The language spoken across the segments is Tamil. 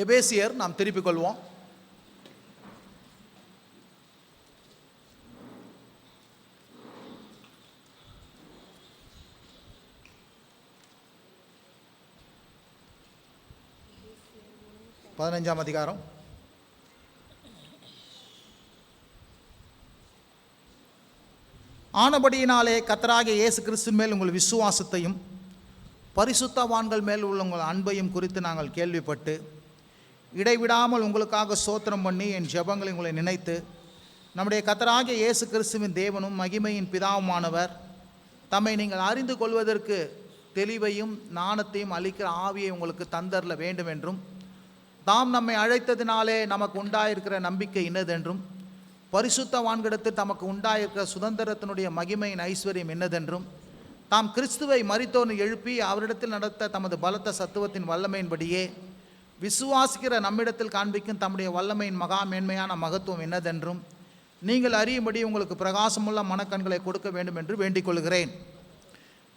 எபேசியர் நாம் திருப்பிக் கொள்வோம். பதினஞ்சாம் அதிகாரம். ஆனபடியினாலே கத்தராகிய இயேசு கிறிஸ்து மேல் உங்கள் விசுவாசத்தையும் பரிசுத்தவான்கள் மேல் உள்ள உங்கள் அன்பையும் குறித்து நாங்கள் கேள்விப்பட்டு இடைவிடாமல் உங்களுக்காக சோத்திரம் பண்ணி என் ஜெபங்களை உங்களை நினைத்து நம்முடைய கத்தராகிய இயேசு கிறிஸ்துவின் தேவனும் மகிமையின் பிதாவுமானவர் தம்மை நீங்கள் அறிந்து கொள்வதற்கு தெளிவையும் நாணத்தையும் அளிக்கிற ஆவியை உங்களுக்கு தந்தரல வேண்டும் என்றும் தாம் நம்மை அழைத்ததினாலே நமக்கு உண்டாயிருக்கிற நம்பிக்கை இன்னதென்றும் பரிசுத்தவான்கிடத்தில் தமக்கு உண்டாயிருக்கிற சுதந்திரத்தினுடைய மகிமையின் ஐஸ்வர்யம் என்னதென்றும் தாம் கிறிஸ்துவை மறித்தோன்னு எழுப்பி அவரிடத்தில் நடத்த தமது பலத்த சத்துவத்தின் வல்லமையின்படியே விசுவாசிக்கிற நம்மிடத்தில் காண்பிக்கும் தம்முடைய வல்லமையின் மகா மேன்மையான மகத்துவம் என்னதென்றும் நீங்கள் அறியும்படி உங்களுக்கு பிரகாசமுள்ள மனக்கண்களை கொடுக்க வேண்டும் என்று வேண்டிக் கொள்கிறேன்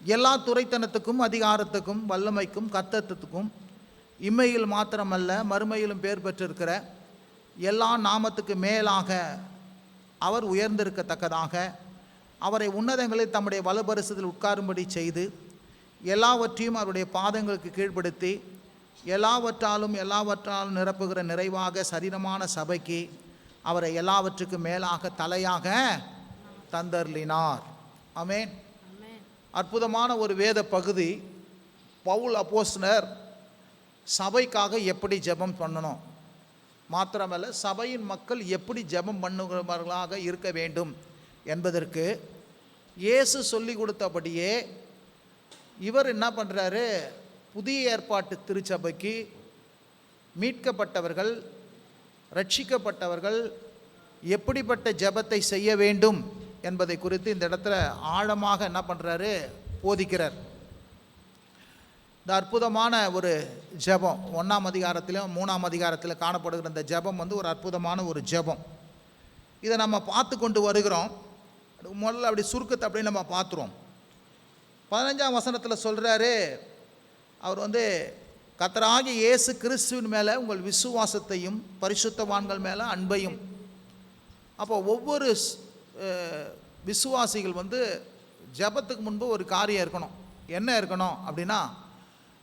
எல்லா துறைத்தனத்துக்கும் அதிகாரத்துக்கும் வல்லமைக்கும் கத்தத்துக்கும் இம்மையில் மாத்திரமல்ல மறுமையிலும் பேர் பெற்றிருக்கிற எல்லா நாமத்துக்கு மேலாக அவர் உயர்ந்திருக்கத்தக்கதாக அவரை உன்னதங்களில் தம்முடைய வலுபரிசத்தில் உட்காரும்படி செய்து எல்லாவற்றையும் அவருடைய பாதங்களுக்கு கீழ்ப்படுத்தி எல்லாவற்றாலும் எல்லாவற்றாலும் நிரப்புகிற நிறைவாக சரீரமான சபைக்கு அவரை எல்லாவற்றுக்கும் மேலாக தலையாக தந்தர்லினார் ஆமென். அற்புதமான ஒரு வேத பகுதி. பவுல் அப்போஸ்தலர் சபைக்காக எப்படி ஜெபம் பண்ணணும்? மாத்திரமல்ல சபையின் மக்கள் எப்படி ஜெபம் பண்ணுகிறவர்களாக இருக்க வேண்டும் என்பதற்கு இயேசு சொல்லி கொடுத்தபடியே இவர் என்ன பண்ணுறாரு புதிய ஏற்பாட்டு திருச்சபைக்கு மீட்கப்பட்டவர்கள் ரட்சிக்கப்பட்டவர்கள் எப்படிப்பட்ட ஜெபத்தை செய்ய வேண்டும் என்பதை குறித்து இந்த இடத்துல ஆழமாக என்ன பண்ணுறாரு போதிக்கிறார். இந்த அற்புதமான ஒரு ஜெபம் ஒன்றாம் அதிகாரத்திலும் மூணாம் அதிகாரத்தில் காணப்படுகிற இந்த ஜெபம் வந்து ஒரு அற்புதமான ஒரு ஜெபம். இதை நம்ம பார்த்து கொண்டு வருகிறோம். முதல்ல அப்படி சுருக்கத்தை அப்படியே நம்ம பார்த்துருவோம். பதினஞ்சாம் வசனத்தில் சொல்கிறாரு அவர் வந்து கத்தராகிய இயேசு கிறிஸ்துவின் மேலே உங்கள் விசுவாசத்தையும் பரிசுத்தவான்கள் மேலே அன்பையும். அப்போ ஒவ்வொரு விசுவாசிகள் வந்து ஜெபத்துக்கு முன்பு ஒரு காரியம் இருக்கணும். என்ன இருக்கணும் அப்படின்னா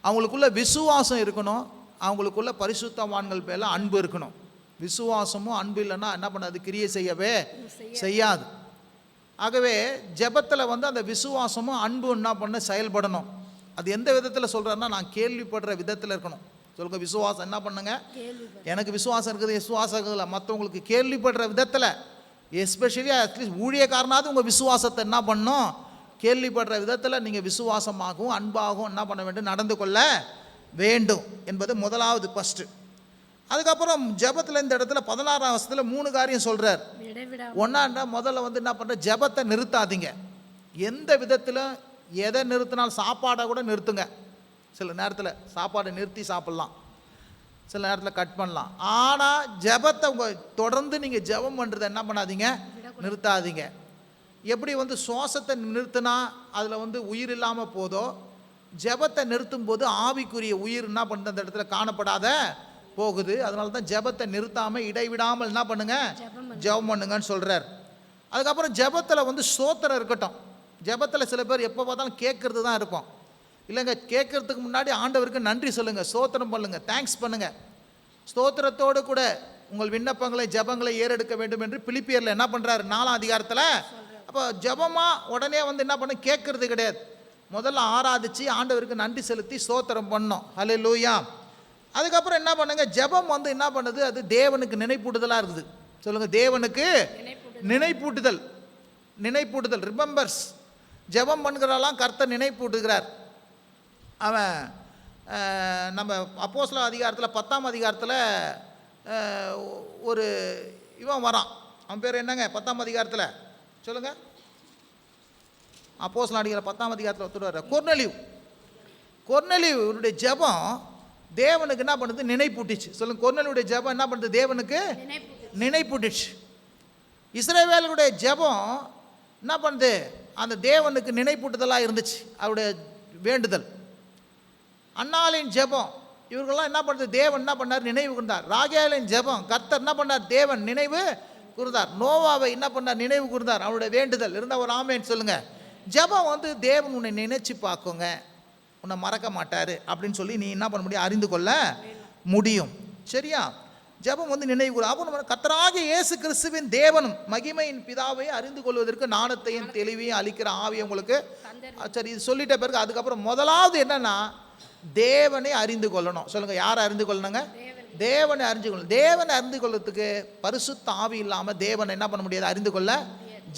அவங்களுக்குள்ள விசுவாசம் இருக்கணும் அவங்களுக்குள்ள பரிசுத்தவான்கள் மேலே அன்பு இருக்கணும். விசுவாசமும் அன்பு இல்லைன்னா என்ன பண்ணாது? கிரியை செய்யவே செய்யாது. ஆகவே ஜெபத்தில் வந்து அந்த விசுவாசமும் அன்பும் என்ன பண்ண செயல்படணும். அது எந்த விதத்தில் சொல்கிறேன்னா நான் கேள்விப்படுற விதத்தில் இருக்கணும். சொல்லுங்க விசுவாசம் என்ன பண்ணுங்க? எனக்கு விசுவாசம் இருக்குது விசுவாசம் இல்லை மற்றவங்களுக்கு கேள்விப்படுற விதத்தில் எஸ்பெஷலி அட்லீஸ்ட் ஊழியக்காரனாவது உங்கள் விசுவாசத்தை என்ன பண்ணும்? கேள்விப்படுற விதத்தில் நீங்கள் விசுவாசமாகவும் அன்பாகவும் என்ன பண்ண வேண்டும்? நடந்து கொள்ள வேண்டும் என்பது முதலாவது ஃபஸ்ட்டு அதுக்கப்புறம் ஜெபத்தில் இந்த இடத்துல பதினாறாம் வருஷத்தில் மூணு காரியம் சொல்கிறார் ஒன்றாண்டா முதல்ல வந்து என்ன பண்ணுற ஜெபத்தை நிறுத்தாதீங்க. எந்த விதத்திலும் எதை நிறுத்தினாலும் சாப்பாடை கூட நிறுத்துங்க. சில நேரத்தில் சாப்பாடை நிறுத்தி சாப்பிட்லாம். சில நேரத்தில் கட் பண்ணலாம். ஆனால் ஜெபத்தை உங்கள் தொடர்ந்து நீங்கள் ஜெபம் பண்ணுறதை என்ன பண்ணாதீங்க? நிறுத்தாதீங்க. எப்படி வந்து சுவாசத்தை நிறுத்தினா அதில் வந்து உயிர் இல்லாமல் போதோ ஜெபத்தை நிறுத்தும் போது ஆவிக்குரிய உயிர் என்ன பண்ணுது? அந்த இடத்துல காணப்படாத போகுது. அதனால தான் ஜெபத்தை நிறுத்தாமல் இடைவிடாமல் என்ன பண்ணுங்க? ஜெபம் பண்ணுங்கன்னு சொல்கிறார் அதுக்கப்புறம் ஜெபத்தில் வந்து ஸ்தோத்திரம் இருக்கட்டும். ஜெபத்தில் சில பேர் எப்போ பார்த்தாலும் கேட்கறது தான் இருக்கும். இல்லைங்க கேட்கறதுக்கு முன்னாடி ஆண்டவருக்கு நன்றி சொல்லுங்கள் ஸ்தோத்திரம் பண்ணுங்க தேங்க்ஸ் பண்ணுங்க. ஸ்தோத்திரத்தோடு கூட உங்கள் விண்ணப்பங்களை ஜெபங்களை ஏறெடுக்க வேண்டும் என்று பிலிப்பியரில் என்ன பண்ணுறாரு நாலாம் அதிகாரத்தில் அப்போ ஜெபமாக உடனே வந்து என்ன பண்ண கேட்கறது கிடையாது. முதல்ல ஆராதிச்சு ஆண்டவருக்கு நன்றி செலுத்தி ஸ்தோத்திரம் பண்ணோம். ஹலே லூயா அதுக்கப்புறம் என்ன பண்ணுங்க? ஜெபம் வந்து என்ன பண்ணுது? அது தேவனுக்கு நினைப்பூட்டுதலாக இருக்குது. சொல்லுங்க தேவனுக்கு நினைப்பூட்டுதல். நினைப்பூட்டுதல். ரிமெம்பர்ஸ் ஜெபம் பண்ணுகிறலாம் கர்த்தர் நினைப்பூட்டுகிறார் அவன் நம்ம அப்போஸ்ல அதிகாரத்தில் பத்தாம் அதிகாரத்தில் ஒரு இவன் வரான். அவன் பேர் என்னங்க? பத்தாம் அதிகாரத்தில். சொல்லுங்கள் அப்போஸ்ல அடிக்கிற பத்தாம் அதிகாரத்தில் ஒருத்தர் வர்றார் கொர்னலிவ் கொர்னலியுடைய ஜெபம் தேவனுக்கு என்ன பண்ணுது? நினைப்பூட்டிச்சு சொல்லுங்க கொர்னலியுடைய ஜெபம் என்ன பண்ணுது? தேவனுக்கு நினைப்பு நினைப்பூட்டிச்சு இஸ்ரவேலுடைய ஜெபம் என்ன பண்ணுது? அந்த தேவனுக்கு நினைப்பூட்டுதலாக இருந்துச்சு அவருடைய வேண்டுதல். அண்ணாலின் ஜெபம் இவர்கள்லாம் என்ன பண்ணுறது தேவன் என்ன பண்ணார்? நினைவு கூர்ந்தார். ராகேலின் ஜெபம் கர்த்தர் என்ன பண்ணார்? தேவன் நினைவு கூர்ந்தார். நோவாவை என்ன பண்ணார்? நினைவு கூர்ந்தார். அவருடைய வேண்டுதல். இருந்தால் ஒரு ஆமேன்னு சொல்லுங்கள் ஜெபம் வந்து தேவன் உன்னை நினைச்சு பார்க்குங்க. உன்னை மறக்க மாட்டார் அப்படின்னு சொல்லி நீ என்ன பண்ண முடியும்? அறிந்து கொள்ள முடியும். சரியா? ஜெபம் வந்து நினைவு கூறு அப்போ நம்ம கத்தராகிய இயேசு கிறிஸ்துவின் தேவனும் மகிமையின் பிதாவை அறிந்து கொள்வதற்கு ஞானத்தையும் தெளிவையும் அளிக்கிற ஆவியை உங்களுக்கு சரி இது சொல்லிட்ட பிறகு அதுக்கப்புறம் முதலாவது என்னன்னா தேவனை அறிந்து கொள்ளணும் சொல்லுங்க யாரை அறிந்து கொள்ளணுங்க தேவனை அறிந்து கொள்ளணும் தேவனை அறிந்து கொள்றதுக்கு பரிசுத்த ஆவி இல்லாமல் தேவனை என்ன பண்ண முடியாது? அறிந்து கொள்ள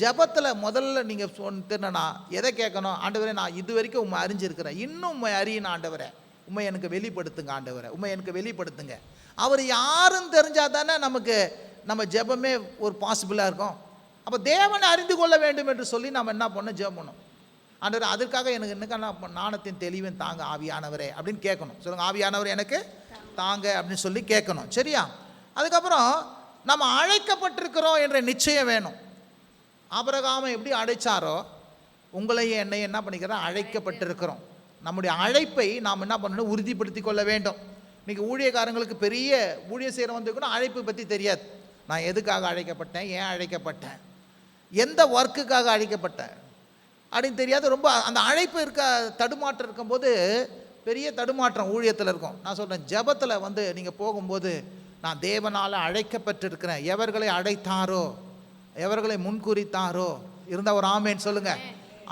ஜெபத்தில் முதல்ல நீங்கள் சொன்னா எதை கேட்கணும்? ஆண்டவரே நான் இது வரைக்கும் உண்மை அறிஞ்சிருக்கிறேன். இன்னும் உண்மை அறியணும் ஆண்டவரே. உண்மை எனக்கு வெளிப்படுத்துங்க ஆண்டவரே. உண்மை எனக்கு வெளிப்படுத்துங்க. அவர் யாருன்னு தெரிஞ்சால் தானே நமக்கு நம்ம ஜெபமே ஒரு பாசிபிளாக இருக்கும். அப்போ தேவனை அறிந்து கொள்ள வேண்டும் என்று சொல்லி நம்ம என்ன பண்ணோம் ஜெபம் பண்ணோம் ஆண்டவர் அதற்காக எனக்கு என்னக்கான நாணத்தின் தெளிவன் தாங்க ஆவியானவரே அப்படின்னு கேட்கணும். சொல்லுங்கள் ஆவியானவர் எனக்கு தாங்க அப்படின்னு சொல்லி கேட்கணும். சரியா? அதுக்கப்புறம் நம்ம அழைக்கப்பட்டிருக்கிறோம் என்ற நிச்சயம் வேணும். ஆபரகாமை எப்படி அழைச்சாரோ உங்களையும் என்னையும் என்ன பண்ணிக்கிறோம்? அழைக்கப்பட்டிருக்கிறோம். நம்முடைய அழைப்பை நாம் என்ன பண்ணணும்? உறுதிப்படுத்தி கொள்ள வேண்டும். இன்னைக்கு ஊழியக்காரங்களுக்கு பெரிய ஊழிய செய்கிறவங்க கூட அழைப்பு பற்றி தெரியாது. நான் எதுக்காக அழைக்கப்பட்டேன்? ஏன் அழைக்கப்பட்டேன்? எந்த ஒர்க்குக்காக அழைக்கப்பட்டேன்? அப்படின்னு தெரியாது. ரொம்ப அந்த அழைப்பு இருக்க தடுமாற்றம் இருக்கும்போது பெரிய தடுமாற்றம் ஊழியத்தில் இருக்கும். நான் சொல்கிறேன் ஜெபத்தில் வந்து நீங்கள் போகும்போது நான் தேவனால் அழைக்கப்பட்டிருக்கிறேன். எவர்களை அழைத்தாரோ? எவர்களை முன்குறித்தாரோ? இருந்தால் ஒரு ஆமேன்னு சொல்லுங்கள்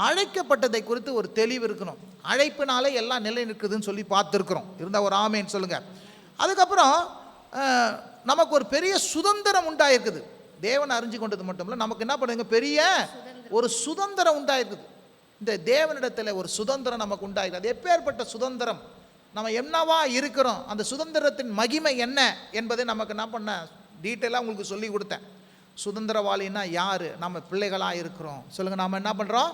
அழைக்கப்பட்டதை குறித்து ஒரு தெளிவு இருக்கணும். அழைப்பினாலே எல்லாம் நிலை நிற்குதுன்னு சொல்லி பார்த்துருக்குறோம். இருந்தால் ஒரு ஆமேன்னு சொல்லுங்கள் அதுக்கப்புறம் நமக்கு ஒரு பெரிய சுதந்திரம் உண்டாயிருக்குது. தேவனை அறிஞ்சு கொண்டது மட்டும் இல்லை நமக்கு என்ன பண்ணுங்க பெரிய ஒரு சுதந்திரம் உண்டாயிருக்குது. இந்த தேவனிடத்தில் ஒரு சுதந்திரம் நமக்கு உண்டாயிருக்குது அது எப்பேற்பட்ட சுதந்திரம்? நம்ம என்னவா இருக்கிறோம்? அந்த சுதந்திரத்தின் மகிமை என்ன என்பதை நமக்கு என்ன பண்ண டீட்டெயிலாக உங்களுக்கு சொல்லி கொடுத்தேன். சுதந்திரவாளின்னா யார்? நம்ம பிள்ளைகளாக இருக்கிறோம். சொல்லுங்கள் நாம் என்ன பண்ணுறோம்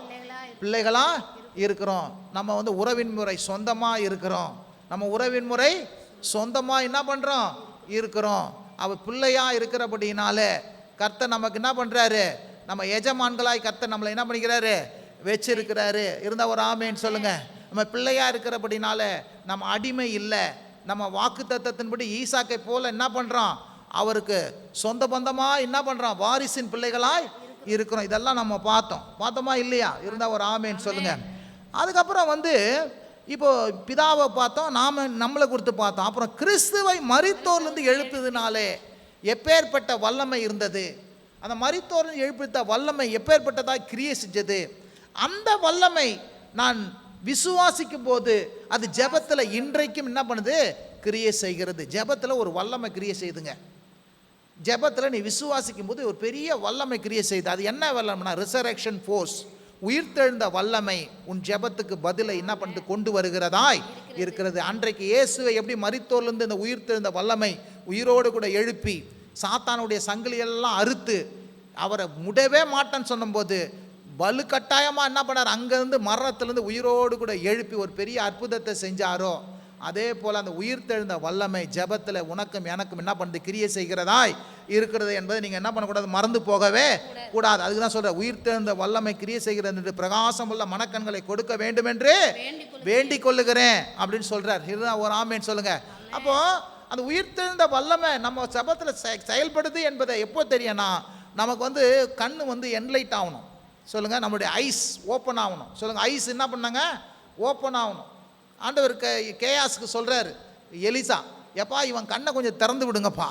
பிள்ளைகளாக இருக்கிறோம். நம்ம வந்து உறவின் முறை சொந்தமாக இருக்கிறோம். நம்ம உறவின் முறை சொந்தமாக என்ன பண்ணுறோம் இருக்கிறோம். அவ பிள்ளையாக இருக்கிறபடினாலே கர்த்தர் நமக்கு என்ன பண்ணுறாரு நம்ம எஜமான்களாய் கர்த்தர் நம்மளை என்ன பண்ணிக்கிறாரு? வச்சிருக்கிறாரு. இருந்தா ஒரு ஆமேன்னு சொல்லுங்க. நம்ம பிள்ளையாக இருக்கிறபடினால நம்ம அடிமை இல்லை. நம்ம வாக்கு தத்தத்தின்படி ஈசாக்கை போல என்ன பண்ணுறோம் அவருக்கு சொந்த பந்தமாக என்ன பண்ணுறோம் வாரிசின் பிள்ளைகளாய் இருக்கிறோம். இதெல்லாம் நம்ம பார்த்தோம். பார்த்தோமா இல்லையா? இருந்தால் ஒரு ஆமேன்னு சொல்லுங்க. அதுக்கப்புறம் வந்து இப்போ பிதாவை பார்த்தோம். நாம நம்மளை குறித்து பார்த்தோம். அப்புறம் கிறிஸ்துவை மரித்தோர்லேருந்து எழுப்புதுனாலே எப்பேற்பட்ட வல்லமை இருந்தது? அந்த மரித்தோர் எழுப்பித்த வல்லமை எப்பேற்பட்டதாக கிரியை செஞ்சது? அந்த வல்லமை நான் விசுவாசிக்கும் போது அது ஜெபத்தில் இன்றைக்கும் என்ன பண்ணுது? கிரியை செய்கிறது. ஜெபத்தில் ஒரு வல்லமை கிரியை செய்துங்க. ஜெபத்தில் நீ விசுவாசிக்கும் போது ஒரு பெரிய வல்லமை கிரியை செய்து அது என்ன வல்லமைனா ரிசரக்ஷன் ஃபோர்ஸ் உயிர்த்தெழுந்த வல்லமை உன் ஜெபத்துக்கு பதிலை என்ன பண்ணிட்டு கொண்டு வருகிறதாய்? இருக்கிறது. அன்றைக்கு இயேசுவை எப்படி மரித்தோர்லேருந்து இந்த உயிர்த்தெழுந்த வல்லமை உயிரோடு கூட எழுப்பி சாத்தானுடைய சங்கிலியெல்லாம் அறுத்து அவரை முடவே மாட்டேன்னு சொன்னபோது வலுக்கட்டாயமாக என்ன பண்ணார்? அங்கேருந்து மரணத்திலேருந்து உயிரோடு கூட எழுப்பி ஒரு பெரிய அற்புதத்தை செஞ்சாரோ? அதே போல் அந்த உயிர்த்தெழுந்த வல்லமை ஜெபத்தில் உனக்கும் எனக்கும் என்ன பண்ணுது? கிரியை செய்கிறதாய் இருக்கிறது என்பதை நீங்கள் என்ன பண்ணக்கூடாது? மறந்து போகவே கூடாது. அதுக்கு தான் சொல்கிறேன் உயிர்த்தெழுந்த வல்லமை கிரியை செய்கிறது என்று பிரகாசம் உள்ள மனக்கண்களை கொடுக்க வேண்டும் என்று வேண்டிக் கொள்ளுகிறேன் அப்படின்னு சொல்கிறார் இதுதான் ஒரு ஆமேன்னு சொல்லுங்கள் அப்போது அந்த உயிர்த்தெழுந்த வல்லமை நம்ம ஜபத்தில் செயல்படுது என்பதை எப்போ தெரியும்னா நமக்கு வந்து கண் வந்து என்லைட் ஆகணும். சொல்லுங்கள் நம்மளுடைய ஐஸ் ஓப்பன் ஆகணும். சொல்லுங்கள் ஐஸ் என்ன பண்ணாங்க? ஓப்பன் ஆகணும். ஆண்டவர் கே கேயாஸுக்கு சொல்கிறாரு எலிசா எப்பா இவன் கண்ணை கொஞ்சம் திறந்து விடுங்கப்பா.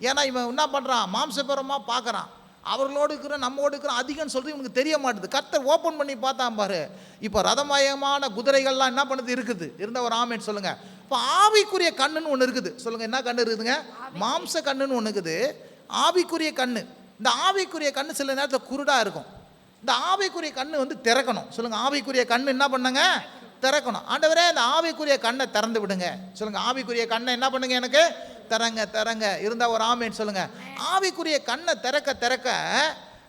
ஏன்னா இவன் என்ன பண்ணுறான் மாம்சபுரமாக பார்க்குறான். அவர்களோடு இருக்கிற நம்மோடு இருக்கிற அதிகம்னு சொல்றது இவனுக்கு தெரிய மாட்டுது. கர்த்தர் ஓப்பன் பண்ணி பார்த்தான் பாரு. இப்போ ரதமயமான குதிரைகள்லாம் என்ன பண்ணுது? இருக்குது. இருந்த ஒரு ஆமேன் சொல்லுங்க. இப்போ ஆவிக்குரிய கண்ணுன்னு ஒன்று இருக்குது. சொல்லுங்க என்ன கண்ணு இருக்குதுங்க? மாம்ச கண்ணுன்னு ஒன்று இருக்குது. ஆவிக்குரிய கண்ணு. இந்த ஆவிக்குரிய கண்ணு சில நேரத்தில் குருடாக இருக்கும். இந்த ஆவிக்குரிய கண்ணு வந்து திறக்கணும். சொல்லுங்க ஆவிக்குரிய கண்ணு என்ன பண்ணுங்க? திறக்கணும். ஆண்டவரே இந்த ஆவிக்குரிய கண்ணை திறந்து விடுங்க. சொல்லுங்க ஆவிக்குரிய கண்ணை என்ன பண்ணுங்க எனக்கு? திறங்க திறங்க. இருந்தால் ஒரு ஆமேன்னு சொல்லுங்க. ஆவிக்குரிய கண்ணை திறக்க திறக்க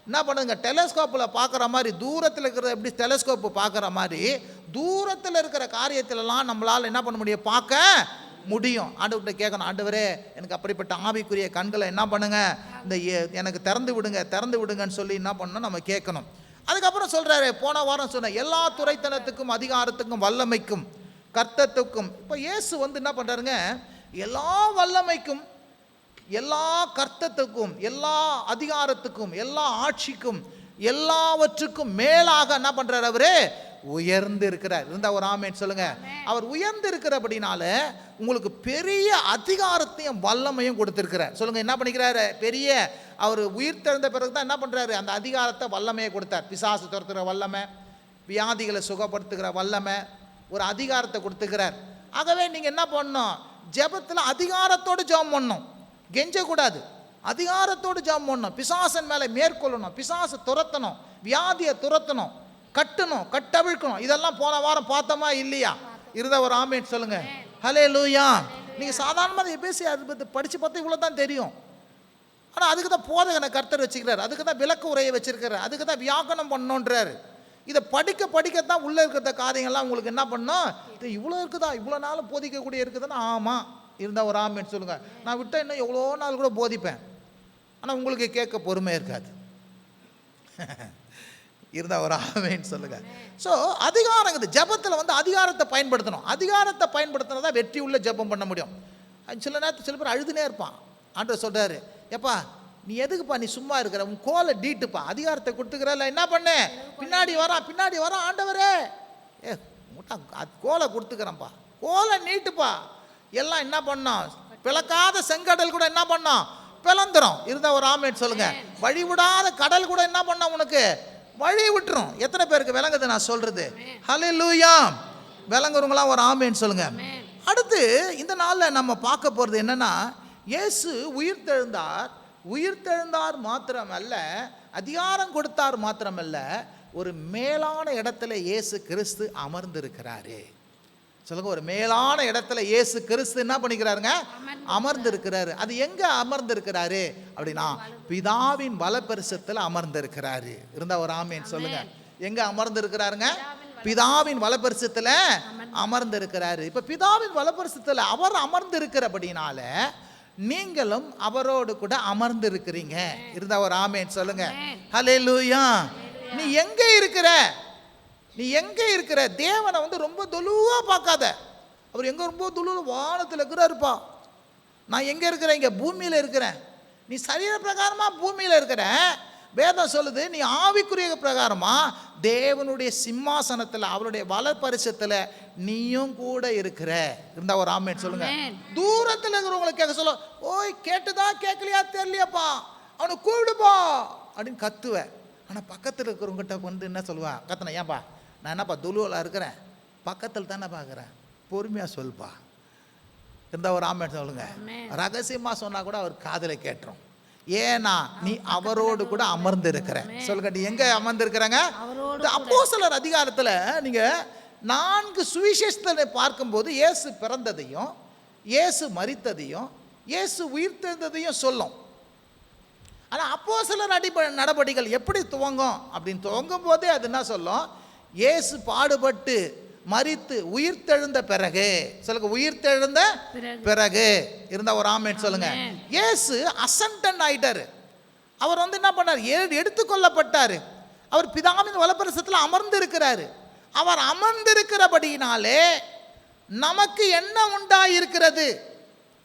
என்ன பண்ணுங்க? டெலஸ்கோப்பில் பார்க்குற மாதிரி தூரத்தில் இருக்கிற எப்படி டெலஸ்கோப்பு பார்க்குற மாதிரி தூரத்தில் இருக்கிற காரியத்திலலாம் நம்மளால் என்ன பண்ண முடியும்? பார்க்க முடியும். ஆண்டவர்கிட்ட கேட்கணும் ஆண்டவரே எனக்கு அப்படிப்பட்ட ஆவிக்குரிய கண்களை என்ன பண்ணுங்க? இந்த எ- எனக்கு திறந்து விடுங்க திறந்து விடுங்கன்னு சொல்லி என்ன பண்ணணும்? நம்ம கேட்கணும். அதுக்கப்புறம் சொல்கிறாரு போன வாரம் சொன்ன எல்லா துறைத்தனத்துக்கும் அதிகாரத்துக்கும் வல்லமைக்கும் கர்த்தத்துக்கும். இப்போ இயேசு வந்து என்ன பண்ணுறாருங்க எல்லா வல்லமைக்கும் எல்லா கர்த்தத்துக்கும் எல்லா அதிகாரத்துக்கும் எல்லா ஆட்சிக்கும் எல்லாவற்றுக்கும் மேலாக என்ன பண்ணுறாரு அவரு? உயர்ந்து இருக்கிறார் இருந்தா ஒரு ஆமேன் சொல்லுங்க. அவர் உயர்ந்து இருக்கிறபடினால உங்களுக்கு பெரிய அதிகாரத்தையும் வல்லமையும் கொடுத்திருக்கிறார். சொல்லுங்க என்ன பண்ணிக்கிறாரு? பெரிய அவர் உயிர் தெழுந்த பிறகு தான் என்ன பண்றாரு? அந்த அதிகாரத்தை வல்லமையை கொடுத்தார். பிசாசு துரத்துகிற வல்லமை வியாதிகளை சுகப்படுத்துகிற வல்லமை ஒரு அதிகாரத்தை கொடுத்துக்கிறார். ஆகவே நீங்கள் என்ன பண்ணணும்? ஜெபத்தில் அதிகாரத்தோடு ஜெபம் பண்ணணும். கெஞ்சக்கூடாது அதிகாரத்தோடு ஜெபம் பண்ணணும். பிசாசன் மேலே மேற்கொள்ளணும். பிசாசை துரத்தணும். வியாதியை துரத்தணும். கட்டணும் கட்டவிழ்க்கணும். இதெல்லாம் போன வாரம் பார்த்தோமா இல்லையா? இருந்த ஒரு ஆமேன் சொல்லுங்க. ஹலே லூயா நீங்கள் சாதாரணமாக பேசி அது பத்தி படித்து பார்த்தா இவ்வளோ தான் தெரியும். ஆனால் அதுக்கு தான் போதகனை கர்த்தர் வச்சுக்கிறார். அதுக்கு தான் விளக்கு உரையை வச்சிருக்கிறார். அதுக்கு தான் வியாக்கணம் பண்ணோன்றாரு இதை படிக்க படிக்கத்தான் உள்ளே இருக்கிற காரியங்கள்லாம் உங்களுக்கு என்ன பண்ணோம்? இது இவ்வளோ இருக்குதா? இவ்வளோ நாள் போதிக்கக்கூடிய இருக்குதுன்னா ஆமாம் இருந்தால் ஒரு ஆமேன்னு சொல்லுங்கள் நான் விட்டால் இன்னும் எவ்வளோ நாள் கூட போதிப்பேன். ஆனால் உங்களுக்கு கேட்க பொறுமை இருக்காது. இருந்தால் ஒரு ஆமேன்னு சொல்லுங்கள் ஸோ அதிகாரங்குது ஜெபத்தில் வந்து அதிகாரத்தை பயன்படுத்தணும். அதிகாரத்தை பயன்படுத்தினா தான் வெற்றி உள்ள ஜெபம் பண்ண முடியும். சில நேரத்தில் சில பேர் அழுதுனே இருப்பான். ஆண்டவர் சொல்கிறாரு எப்பா நீ எதுக்குப்பா நீ சும்மா இருக்கிற? உன் கோலை டீட்டுப்பா. அதிகாரத்தை கொடுத்துக்கிறல என்ன பண்ணு? பின்னாடி வரான் பின்னாடி வரான் ஆண்டவரே. ஏ முட்டா கோலை கொடுத்துக்கிறேன்ப்பா. கோலை நீட்டுப்பா. எல்லாம் என்ன பண்ணோம்? பிளக்காத செங்கடல் கூட என்ன பண்ணோம்? பிளந்துரும். இருந்தா ஒரு ஆமேட் சொல்லுங்க. வழி விடாத கடல் கூட என்ன பண்ணோம் உனக்கு? வழி விட்டுரும். எத்தனை பேருக்கு விளங்குது நான் சொல்றது? ஹலே லூயா விளங்குறவங்களாம் ஒரு ஆமேன்னு சொல்லுங்க. அடுத்து இந்த நாளில் நம்ம பார்க்க போகிறது என்னன்னா இயேசு உயிர்த்தெழுந்தார் உயிர்த்தெழுந்தார் மாத்திரமல்ல அதிகாரம் கொடுத்தார் மாத்திரமல்ல ஒரு மேலான இடத்துல இயேசு கிறிஸ்து அமர்ந்திருக்கிறாரு. சொல்லுங்க ஒரு மேலான இடத்துல இயேசு கிறிஸ்து என்ன பண்ணிக்கிறாருங்க? அமர்ந்திருக்கிறாரு. அது எங்க அமர்ந்திருக்கிறாரு? அப்படின்னா பிதாவின் வலப்பரிசத்தில் அமர்ந்திருக்கிறாரு. இருந்தா ஒரு ஆமேன் சொல்லுங்க. எங்க அமர்ந்திருக்கிறாருங்க? பிதாவின் வலப்பரிசத்தில் அமர்ந்திருக்கிறாரு. இப்ப பிதாவின் வலப்பரிசத்தில் அவர் அமர்ந்திருக்கிறபடினால நீங்களும் அவரோடு கூட அமர்ந்திருக்கிறீங்க. இருந்தா ஒரு ஆமேன் சொல்லுங்க. ஹலே நீ எங்க இருக்கிற? நீ எங்கே இருக்கிற? தேவனை வந்து ரொம்ப தொலுவாக பார்க்காத. அவர் எங்கே ரொம்ப தொழுவ வானத்தில் இருக்கிறாருப்பா நான் எங்கே இருக்கிறேன்? இங்கே பூமியில் இருக்கிறேன். நீ சரீர பிரகாரமாக பூமியில் இருக்கிற. வேதம் சொல்லுது நீ ஆவிக்குரிய பிரகாரமாக தேவனுடைய சிம்மாசனத்தில் அவருடைய வலப்பரிசத்தில் நீயும் கூட இருக்கிற. இருந்தா ஒரு ஆமேன் சொல்லுங்க. தூரத்தில் இருக்கிறவங்களுக்கு கேட்க சொல்ல ஓய் கேட்டுதா கேட்கலையா தெரியலையாப்பா. அவனை கூப்பிடுப்பா அப்படின்னு கத்துவேன் ஆனால் பக்கத்தில் இருக்கிறவங்ககிட்ட வந்து என்ன சொல்லுவான் கத்தனை ஏன்பா நான் என்னப்பா துலுவில் இருக்கிறேன்? பக்கத்தில் தானே பார்க்குறேன் பொறுமையாக சொல்லுப்பா. இருந்தால் ஒரு ஆமேன் சொல்லுங்க. ரகசியமாக சொன்னால் கூட அவர் காதில் கேட்டுரும். ஏன்னா நீ அவரோடு கூட அமர்ந்து இருக்கிற சொல்லுங்க நீ எங்கே அமர்ந்திருக்கிறங்க? அவரோடு இந்த அப்போஸ்தலர் அதிகாரத்தில் நீங்கள் நான்கு சுவிசேஷத்தை பார்க்கும்போது இயேசு பிறந்ததையும் இயேசு மரித்ததையும் இயேசு உயிர்த்தெழுந்ததையும் சொல்லும். ஆனால் அப்போ சில நடிப நடவடிக்கைகள் எப்படி துவங்கும் அப்படின்னு துவங்கும் போதே அது என்ன சொல்லும்? இயேசு பாடுபட்டு மரித்து உயிர்த்தெழுந்த பிறகு சொல்லுங்க உயிர்த்தெழுந்த பிறகு. இருந்தா ஒரு ஆமேன் சொல்லுங்க. இயேசு அசன்டன் ஆயிட்டாரு. அவர் வந்து என்ன பண்ணார்? ஏ- எடுத்துக்கொள்ளப்பட்டாரு. அவர் பிதாவின் வலப்பரிசத்தில் அமர்ந்து இருக்கிறாரு அவர் அமர்ந்திருக்கிறபடியினாலே நமக்கு என்ன உண்டாயிருக்கிறது?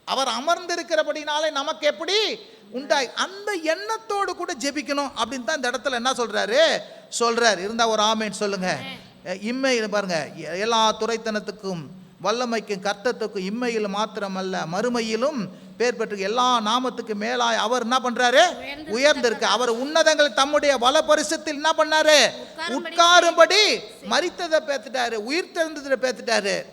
அவர் அமர்ந்திருக்கிறபடினாலே நமக்கு எப்படி? உண்டாய். அந்த எண்ணத்தோடு கூட ஜெபிக்கணும் அப்படின்னு தான் இந்த இடத்துல என்ன சொல்றாரு? சொல்றாரு. இருந்தா ஒரு ஆமேன் சொல்லுங்க. இம்மையில் பாருங்க. எல்லா துறைத்தனத்துக்கும் வல்லமைக்கும் கர்த்தத்துக்கும் இம்மையில் மாத்திரமல்ல மறுமையிலும் பேர் பெற்று எல்லா நாமத்துக்கு மேலாய் அவர் என்ன பண்றாரு? உயர்ந்திருக்கு. அவர் உன்னதங்கள் தம்முடைய வல பரிசத்தில் என்ன பண்ணாரு? உட்காரும்படி மரித்ததை பேத்துட்டாரு. உயிர் தெழுந்ததை பேத்துட்டாரு.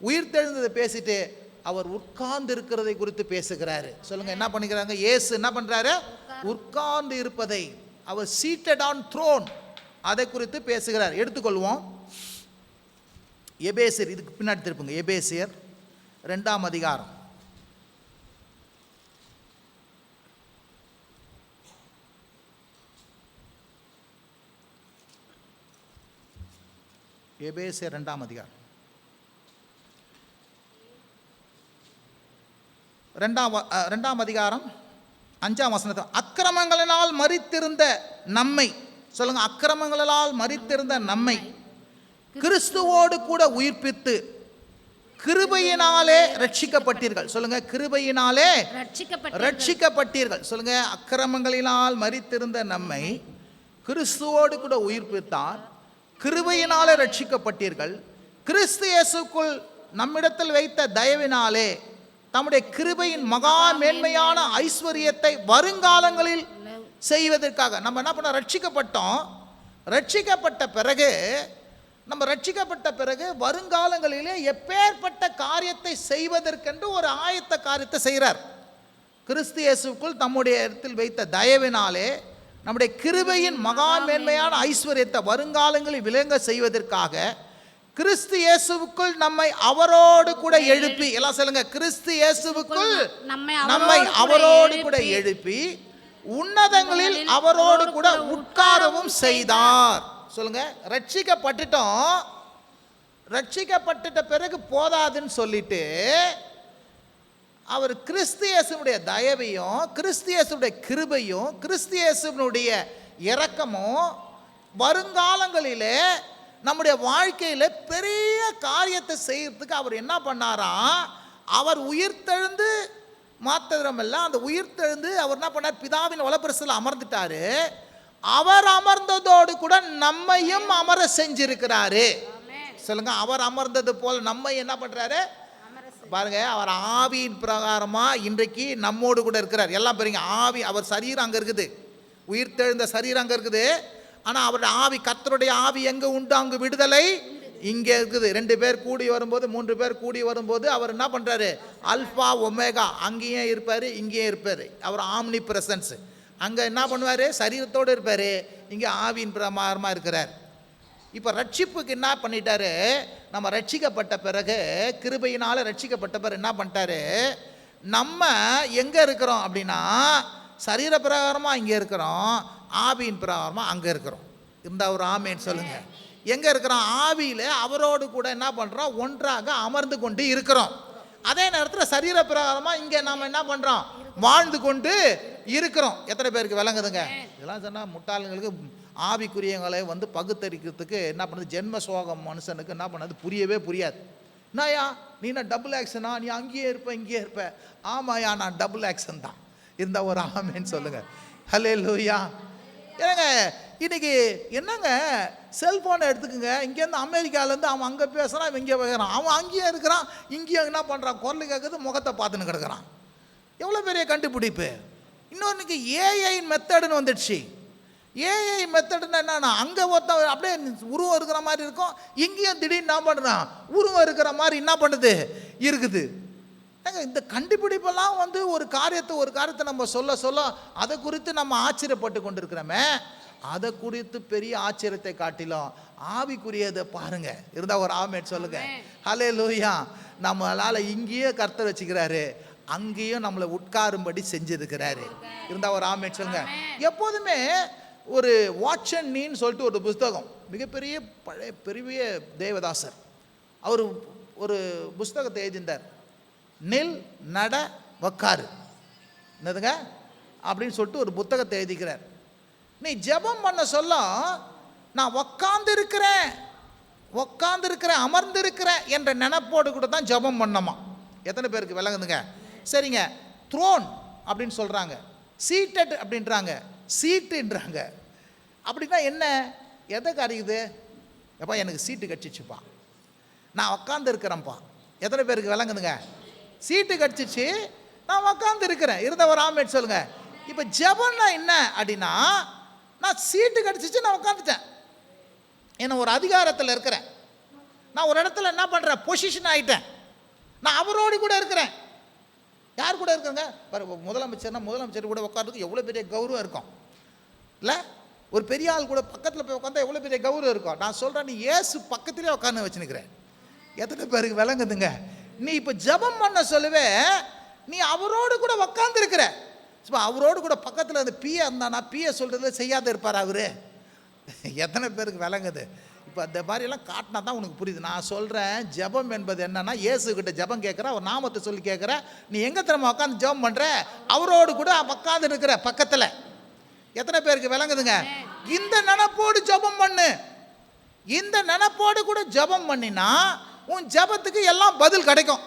உயிர் தெழுந்ததை பேசிட்டு அவர் உட்கார்ந்து இருக்கிறதை குறித்து பேசுகிறாரு. சொல்லுங்க என்ன பண்ணிக்கிறாங்க? இயேசு என்ன பண்றாரு? உட்கார்ந்து இருப்பதை அவர் சீட்டட் ஆன் த்ரோன் அதை குறித்து பேசுகிறார். எடுத்துக்கொள்வோம். எபேசியர் இதுக்கு பின்னாடி திருப்புங்க. எபேசியர் ரெண்டாம் அதிகாரம். எபேசியர் ரெண்டாம் அதிகாரம். ரெண்டாம் ரெண்டாம் அதிகாரம் அஞ்சாம் வசனத்தை அக்கிரமங்களினால் மரித்திருந்த நம்மை சொல்லுங்க அக்கிரமங்களால் மரித்திருந்த நம்மை கிறிஸ்துவோடு கூட உயிர்ப்பித்து கிருபையினாலே ரட்சிக்கப்பட்டீர்கள். சொல்லுங்க கிருபையினாலே ரட்சிக்கப்பட்ட ரட்சிக்கப்பட்டீர்கள். சொல்லுங்க அக்கிரமங்களினால் மரித்திருந்த நம்மை கிறிஸ்துவோடு கூட உயிர்ப்பித்தார் கிருபையினாலே ரட்சிக்கப்பட்டீர்கள் கிறிஸ்து இயேசுக்குள் நம்மிடத்தில் வைத்த தயவினாலே தம்முடைய கிருபையின் மகா மேன்மையான ஐஸ்வர்யத்தை வருங்காலங்களில் செய்வதற்காக. நம்ம என்ன பண்ண ரட்சிக்கப்பட்டோம். ரட்சிக்கப்பட்ட பிறகு நம்ம ரட்சிக்கப்பட்ட பிறகு வருங்காலங்களிலே எப்பேற்பட்ட காரியத்தை செய்வதற்கென்று ஒரு ஆயத்த காரியத்தை செய்கிறார். கிறிஸ்து இயேசுக்குள் தம்முடைய இடத்தில் வைத்த தயவினாலே நம்முடைய கிருபையின் மகா மேன்மையான ஐஸ்வர்யத்தை வருங்காலங்களில் விளங்க செய்வதற்காக கிறிஸ்து இயேசுவுக்குள் நம்மை அவரோடு கூட எழுப்பி எல்லாம் சொல்லுங்க கிறிஸ்து இயேசுவுக்குள் நம்மை அவரோடு கூட எழுப்பி உன்னதங்களில் அவரோடு கூட உட்காரவும் செய்தார். சொல்லுங்க ரட்சிக்கப்பட்டுட்டோம். ரட்சிக்கப்பட்டுட்ட பிறகு போதாதுன்னு சொல்லிட்டு அவர் கிறிஸ்து இயேசுனுடைய தயவையும் கிறிஸ்து இயேசுடைய கிருபையும் கிறிஸ்து இயேசுனுடைய இரக்கமும் வருங்காலங்களிலே நம்முடைய வாழ்க்கையில் பெரிய காரியத்தை செய்யறதுக்கு அவர் என்ன பண்ணாராம் அவர் உயிர்த்தெழுந்து மாத்திரமல்ல அந்த உயிர்த்தெழுந்து அவர் என்ன பண்ணார்? பிதாவின் வலப்பரசில் அமர்ந்துட்டாரு. அவர் அமர்ந்ததோடு கூட நம்மையும் அமர செஞ்சிருக்கிறாரு. சொல்லுங்க அவர் அமர்ந்தது போல் நம்ம என்ன பண்றாரு? பாருங்க அவர் ஆவியின் பிரகாரமா இன்றைக்கு நம்மோடு கூட இருக்கிறார். எல்லாம் பாருங்க ஆவி அவர் சரீரம் அங்க இருக்குது. உயிர்த்தெழுந்த சரீரம் அங்க இருக்குது. ஆனால் அவருடைய ஆவி கத்தருடைய ஆவி எங்கே உண்டு? அங்கு விடுதலை இங்கே இருக்குது. ரெண்டு பேர் கூடி வரும்போது மூன்று பேர் கூடி வரும்போது அவர் என்ன பண்ணுறாரு அல்ஃபா ஒமேகா அங்கேயும் இருப்பார் இங்கேயும் இருப்பார். அவர் ஆம்னி பிரசன்ஸ் அங்கே என்ன பண்ணுவார்? சரீரத்தோடு இருப்பார். இங்கே ஆவியின் பிரமாரமாக இருக்கிறார். இப்போ ரட்சிப்புக்கு என்ன பண்ணிட்டாரு? நம்ம ரட்சிக்கப்பட்ட பிறகு கிருபையினால் ரட்சிக்கப்பட்ட பிறகு என்ன பண்ணிட்டாரு? நம்ம எங்கே இருக்கிறோம் அப்படின்னா சரீர பிரகாரமாக இங்கே இருக்கிறோம். ஆவியின் பிரகாரமாக அங்கே இருக்கிறோம். இந்த ஒரு ஆமேன்னு சொல்லுங்கள் எங்கே இருக்கிறோம்? ஆவியில் அவரோடு கூட என்ன பண்ணுறோம் ஒன்றாக அமர்ந்து கொண்டு இருக்கிறோம். அதே நேரத்தில் சரீர பிரகாரமாக இங்கே நாம் என்ன பண்ணுறோம் வாழ்ந்து கொண்டு இருக்கிறோம். எத்தனை பேருக்கு விளங்குதுங்க? இதெல்லாம் சொன்னால் முட்டாளுங்களுக்கு ஆவிக்குரியங்களை வந்து பகுத்தறிக்கிறதுக்கு என்ன பண்ணுது? ஜென்ம சோகம் மனுஷனுக்கு என்ன பண்ணுது? புரியவே புரியாது. என்னய்யா? நீ என்ன டபுள் ஆக்ஷனா நீ அங்கேயே இருப்ப இங்கேயே இருப்ப. ஆமாயா நான் டபுள் ஆக்ஷன் தான் இந்த ஒரு ஆமேன்னு சொல்லுங்கள் ஹலே லூயா ஏங்க இன்னைக்கு என்னங்க? செல்ஃபோனை எடுத்துக்கோங்க. இங்கேருந்து அமெரிக்காலேருந்து அவன் அங்கே பேசுகிறான் இவன் இங்கே பேசுகிறான் அவன் அங்கேயே இருக்கிறான் இங்கேயும் என்ன பண்ணுறான் குரல் கேட்குது முகத்தை பார்த்துன்னு கிடக்குறான். எவ்வளோ பெரிய கண்டுபிடிப்பு? இன்னொன்றுக்கு ஏஐ மெத்தடுன்னு வந்துடுச்சு. ஏஐ மெத்தடுன்னு என்னன்னா அங்கே ஒருத்தன் அப்படியே உருவம் இருக்கிற மாதிரி இருக்கும். இங்கேயும் திடீர்னு என்ன பண்ணுறான் உருவம் இருக்கிற மாதிரி என்ன பண்ணுது? இருக்குது. இந்த கண்டுபிடிப்பெல்லாம் வந்து ஒரு காரியத்தை ஒரு காரியத்தை நம்ம சொல்ல சொல்ல அதை குறித்து நம்ம ஆச்சரியப்பட்டு கொண்டிருக்கிறோமே. அதை குறித்து பெரிய ஆச்சரியத்தை காட்டிலும் ஆவிக்குரியதை பாருங்க. இருந்தா ஒரு ஆமேட் சொல்லுங்க. ஹலே லூயா நம்மளால இங்கேயே கர்த்தர் வச்சுக்கிறாரு. அங்கேயும் நம்மளை உட்காரும்படி செஞ்சிருக்கிறாரு. இருந்தா ஒரு ஆமேட் சொல்லுங்க. எப்போதுமே ஒரு வாட்ச் அண்ட் நீன்னு சொல்லிட்டு ஒரு புஸ்தகம். மிகப்பெரிய பழைய பெரிய தேவதாசர். அவர் ஒரு புஸ்தகத்தை எழுதியிருந்தார். நெல் நட வக்காரு. என்னதுங்க? அப்படின்னு சொல்லிட்டு ஒரு புத்தகத்தை எழுதிக்கிறார். நீ ஜெபம் பண்ண சொல்ல நான் உக்காந்து இருக்கிறேன் உக்காந்து இருக்கிறேன் அமர்ந்து இருக்கிறேன் என்ற நினைப்போடு கூட தான் ஜெபம் பண்ணமா? எத்தனை பேருக்கு விளங்குதுங்க? சரிங்க. த்ரோன் அப்படின்னு சொல்கிறாங்க சீட்டட் அப்படின்றாங்க. சீட்டுன்றாங்க அப்படின்னா என்ன? எதை காரிக்குது எப்பா எனக்கு சீட்டு கட்சிச்சுப்பா நான் உக்காந்து இருக்கிறேன்ப்பா எத்தனை பேருக்கு விளங்குதுங்க? சீட்டு கடிச்சிச்சு நான் உக்காந்து இருக்கிறேன். இருந்த ஒரு ஆமேட் சொல்லுங்க. இப்போ ஜெபம்னா என்ன அப்படின்னா நான் சீட்டு கடிச்சிச்சு நான் உட்காந்துட்டேன் என்னை ஒரு அதிகாரத்தில் இருக்கிறேன். நான் ஒரு இடத்துல என்ன பண்ணுறேன் பொசிஷன் ஆகிட்டேன் நான் அவரோடு கூட இருக்கிறேன். யார் கூட இருக்கிறேங்க? பாரு முதலமைச்சர்னா முதலமைச்சர் கூட உட்கார்றதுக்கு எவ்வளோ பெரிய கௌரவம் இருக்கும். இல்லை? ஒரு பெரிய ஆள் கூட பக்கத்தில் போய் உட்காந்தா எவ்வளோ பெரிய கௌரவம் இருக்கும். நான் சொல்கிறேன் நீ ஏசு பக்கத்துலேயே உட்காந்து வச்சுருக்கிறேன் எத்தனை பேருக்கு விளங்குதுங்க? நீ இப்போ ஜெபம் பண்ண சொல்லுவே நீ அவரோடு கூட உக்காந்துருக்கிற. சும்மா அவரோடு கூட பக்கத்தில் அந்த பிஏ இருந்தானா பிஏ சொல்கிறத செய்யாத இருப்பார் அவரு? எத்தனை பேருக்கு விளங்குது. இப்போ அந்த மாதிரியெல்லாம் காட்டினா தான் உனக்கு புரியுது. நான் சொல்கிறேன் ஜெபம் என்பது என்னன்னா இயேசுகிட்ட ஜெபம் கேட்குற அவர் நாமத்தை சொல்லி கேட்குற நீ எங்கே திறமை உட்காந்து ஜெபம் பண்ணுற அவரோடு கூட உட்காந்து இருக்கிற பக்கத்தில். எத்தனை பேருக்கு விளங்குதுங்க? இந்த நினப்போடு ஜெபம் பண்ணு. இந்த நினப்போடு கூட ஜெபம் பண்ணினா உன் ஜெபத்துக்கு எல்லாம் பதில் கிடைக்கும்.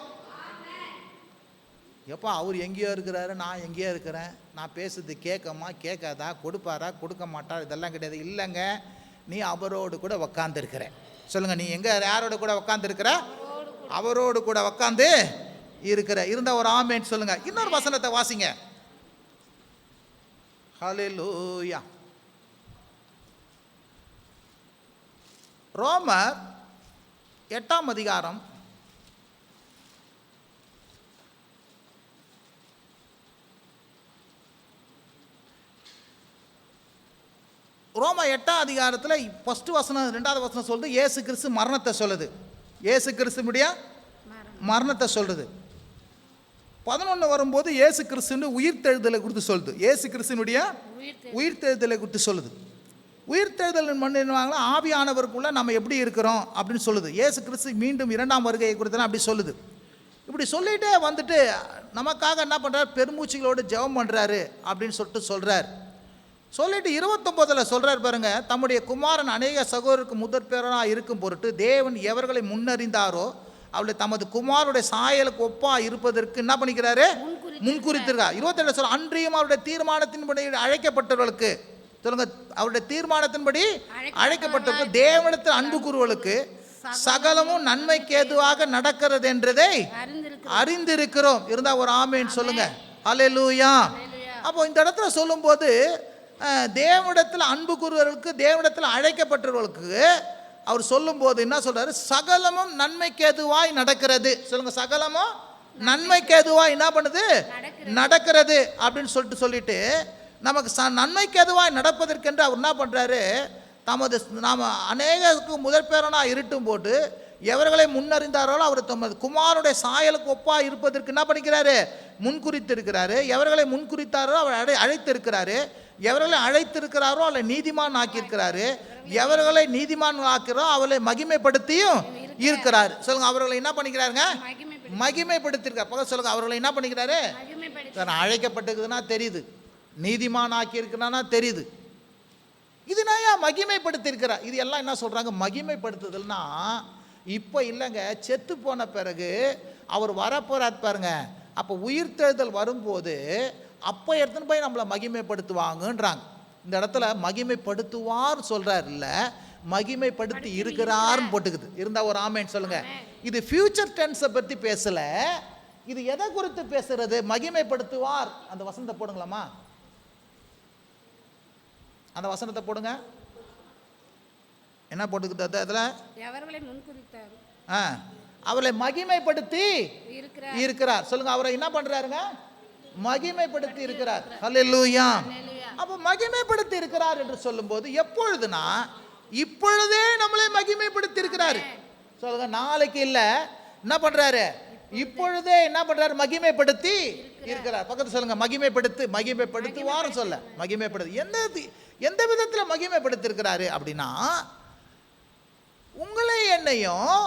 எப்பா அவர் எங்கேயோ இருக்கிறாரு நான் எங்கேயோ இருக்கிறேன். நான் பேசுறது கேட்கமா கேட்காதா கொடுப்பாரா கொடுக்க மாட்டார் இதெல்லாம் கிடையாது. இல்லைங்க நீ அவரோடு கூட உக்காந்துருக்கிற. சொல்லுங்க நீ எங்க யாரோட கூட உக்காந்துருக்கிற? அவரோடு கூட உக்காந்து இருக்கிற. இருந்த ஒரு ஆமேன்னு சொல்லுங்க. இன்னொரு வசனத்தை வாசிங்க. ஹalleluya. ரோமர் எட்டாம் அதிகாரம். ரோம எட்டாம் அதிகாரத்தில் ஃபஸ்ட்டு வசனம் ரெண்டாவது வசனம் சொல்லுது ஏசு கிறிஸ்து மரணத்தை சொல்லுது. ஏசு கிறிஸ்துனுடைய மரணத்தை சொல்லுது. பதினொன்று வரும்போது ஏசு கிறிஸ்துன்னு உயிர்த்தெழுதலை குறித்து சொல்லுது. ஏசு கிறிஸ்துனுடைய உயிர்த்தெழுதலை குறித்து சொல்லுது. உயிர்த்தெழுதல் பண்ணுவாங்களா ஆவியானவருக்குள்ள நம்ம எப்படி இருக்கிறோம் அப்படின்னு சொல்லுது. இயேசு கிறிஸ்து மீண்டும் இரண்டாம் வருகையை குறித்து அப்படி சொல்லுது. இப்படி சொல்லிட்டே வந்துட்டு நமக்காக என்ன பண்ணுறாரு பெருமூச்சிகளோடு ஜெபம் பண்ணுறாரு அப்படின்னு சொல்லிட்டு சொல்கிறார் சொல்லிட்டு இருபத்தொம்போதில் சொல்கிறார் பாருங்க தம்முடைய குமாரன் அநேக சகோதரருக்கு முதற் பேரனாக இருக்கும் பொருட்டு தேவன் எவர்களை முன்னறிந்தாரோ அவளை தமது குமாரனுடைய சாயலுக்கு ஒப்பா இருப்பதற்கு என்ன பண்ணிக்கிறாரு? முன்குறித்திருக்கார் இருபத்தேழு சொல்ல அன்றியும் அவருடைய தீர்மானத்தின்படி அழைக்கப்பட்டவர்களுக்கு சொல்லுங்க அவருடைய தீர்மானத்தின்படி அழைக்கப்பட்டவர்கள் தேவனிடத்தில் அன்பு கூறுவர்களுக்கு சகலமும் நன்மைக்கு ஏதுவாக நடக்கிறது என்றதை அறிந்திருக்க அறிந்திருக்கிறோம். இருந்தா ஒரு ஆமேன்னு சொல்லுங்க. அல்லேலூயா அப்போ இந்த இடத்துல சொல்லும்போது தேவனிடத்தில் அன்பு கூறுவர்களுக்கு தேவனிடத்தில் அழைக்கப்பட்டவர்களுக்கு அவர் சொல்லும்போது என்ன சொல்றாரு? சகலமும் நன்மைக்கு ஏதுவாய் நடக்கிறது. சொல்லுங்க சகலமும் நன்மைக்கு ஏதுவாய் என்ன பண்ணுது? நடக்கிறது அப்படின்னு சொல்லிட்டு சொல்லிட்டு நமக்கு ச நன்மைக்கு எதுவாய் நடப்பதற்கென்று அவர் என்ன பண்ணுறாரு தமது நாம் அநேகருக்கு முதற் பேரனாக இருட்டும் போட்டு எவர்களை முன்னறிந்தாரோ அவர் தமது குமாரனுடைய சாயலுக்கு ஒப்பா இருப்பதற்கு என்ன பண்ணிக்கிறாரு? முன்குறித்திருக்கிறாரு. எவர்களை முன்குறித்தாரோ அவர் அழை அழைத்திருக்கிறாரு. எவர்களை அழைத்திருக்கிறாரோ அவளை நீதிமான் ஆக்கியிருக்கிறாரு. எவர்களை நீதிமான் ஆக்கிறோ அவளை மகிமைப்படுத்தியும் இருக்கிறார். சொல்லுங்க அவர்களை என்ன பண்ணிக்கிறாருங்க? மகிமைப்படு மகிமைப்படுத்திருக்கார் பக்கம் சொல்லுங்க அவர்களை என்ன பண்ணிக்கிறாரு? அழைக்கப்பட்டிருக்குதுன்னா தெரியுது. நீதிமான் ஆக்கியிருக்கிறானா தெரியுது. இது நான் ஏன் மகிமைப்படுத்தியிருக்கிறா? இது எல்லாம் என்ன சொல்கிறாங்க மகிமைப்படுத்துதல்னா இப்போ இல்லைங்க செத்து போன பிறகு அவர் வரப்போறார் பாருங்க. அப்போ உயிர்த்தெழுதல் வரும்போது அப்போ எடுத்துன்னு போய் நம்மளை மகிமைப்படுத்துவாங்கன்றாங்க. இந்த இடத்துல மகிமைப்படுத்துவார் சொல்கிறார் இல்லை மகிமைப்படுத்தி இருக்கிறார்னு போட்டுக்குது. இருந்தால் ஒரு ஆமேன்னு சொல்லுங்க. இது ஃபியூச்சர் டென்ஸை பற்றி பேசலை. இது எதை குறித்து பேசுறது? மகிமைப்படுத்துவார். அந்த வசனத்தை போடுங்களாமா அந்த வசனத்தை போடுங்க. என்ன போட்டுக்குது அது அதில் ஆ அவளை மகிமைப்படுத்தி இருக்கிற இருக்கிறார். சொல்லுங்க அவரை என்ன பண்றாருங்க? மகிமைப்படுத்தி இருக்கிறார். ஹalleluya. அப்போ மகிமைப்படுத்தி இருக்கிறார் என்று சொல்லும்போது எப்பொழுதுனா இப்பொழுதே நம்மளை மகிமைப்படுத்தி இருக்கிறாரு. சொல்லுங்க நாளைக்கு இல்ல. என்ன பண்றாரு? இப்பொழுதே. என்ன பண்றாரு? மகிமைப்படுத்தி இருக்கிறார். பக்கத்துல சொல்லுங்க மகிமைப்படுத்து மகிமைப்படுத்துவார்னு சொல்ல. மகிமைப்படுத்து. எந்த எந்த விதத்துல மகிமைப்படுத்தி இருக்கிறாரு அப்படின்னா உங்களை என்னையும்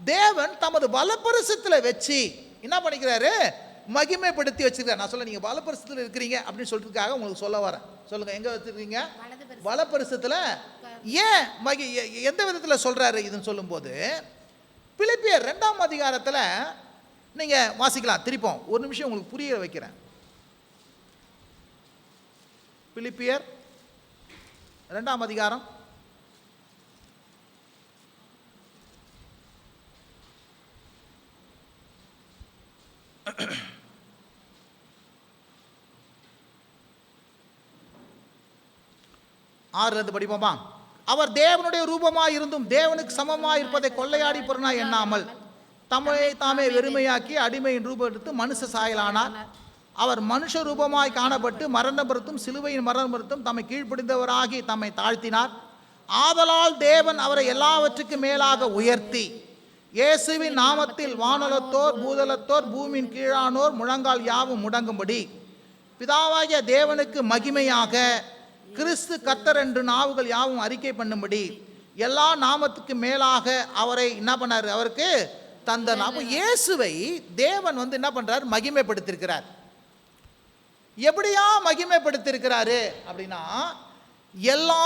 தேவன் தமது வலப்பரிசத்தில் வச்சு என்ன பண்ணிக்கிறாரு? மகிமைப்படுத்தி வச்சிருக்காரு நான் சொல்ல நீங்கள் வலப்பரிசத்தில் இருக்கிறீங்க அப்படின்னு சொல்லிட்டுருக்காக உங்களுக்கு சொல்ல வரேன். சொல்லுங்கள் எங்கே வச்சுருக்கீங்க? வலப்பரிசத்தில் ஏன் மகி எந்த விதத்தில் சொல்கிறாரு இதுன்னு சொல்லும்போது பிலிப்பியர் ரெண்டாம் அதிகாரத்தில் நீங்கள் வாசிக்கலாம் திருப்போம். ஒரு நிமிஷம் உங்களுக்கு புரிய வைக்கிறேன். பிலிப்பியர் ரெண்டாம் அதிகாரம். ஆறு படிப்போமா? அவர் தேவனுடைய ரூபமாய் இருந்தும் தேவனுக்கு சமமாய் இருப்பதை கொள்ளையாடி பொருனா எண்ணாமல் தமிழை தாமே வெறுமையாக்கி அடிமையின் ரூபம் எடுத்து மனுஷ சாயலானார். அவர் மனுஷ ரூபமாய் காணப்பட்டு மரணபுரத்தும் சிலுவையின் மரணபுரத்தும் தம்மை கீழ்ப்படிந்தவராகி தம்மை தாழ்த்தினார். ஆதலால் தேவன் அவரை எல்லாவற்றுக்கும் மேலாக உயர்த்தி இயேசுவின் நாமத்தில் வானலத்தோர் பூதலத்தோர் பூமியின் கீழானோர் முழங்கால் யாவும் முடங்கும்படி பிதாவாகிய தேவனுக்கு மகிமையாக கிறிஸ்து கத்தர் என்று நாவுகள் யாவும் அறிக்கை பண்ணும்படி எல்லா நாமத்துக்கு மேலாக அவரை என்ன பண்ணார்? அவருக்கு தந்த நாம இயேசுவை தேவன் வந்து என்ன பண்றார்? மகிமைப்படுத்திருக்கிறார் எப்படியா மகிமைப்படுத்தியிருக்கிறாரு அப்படின்னா எல்லா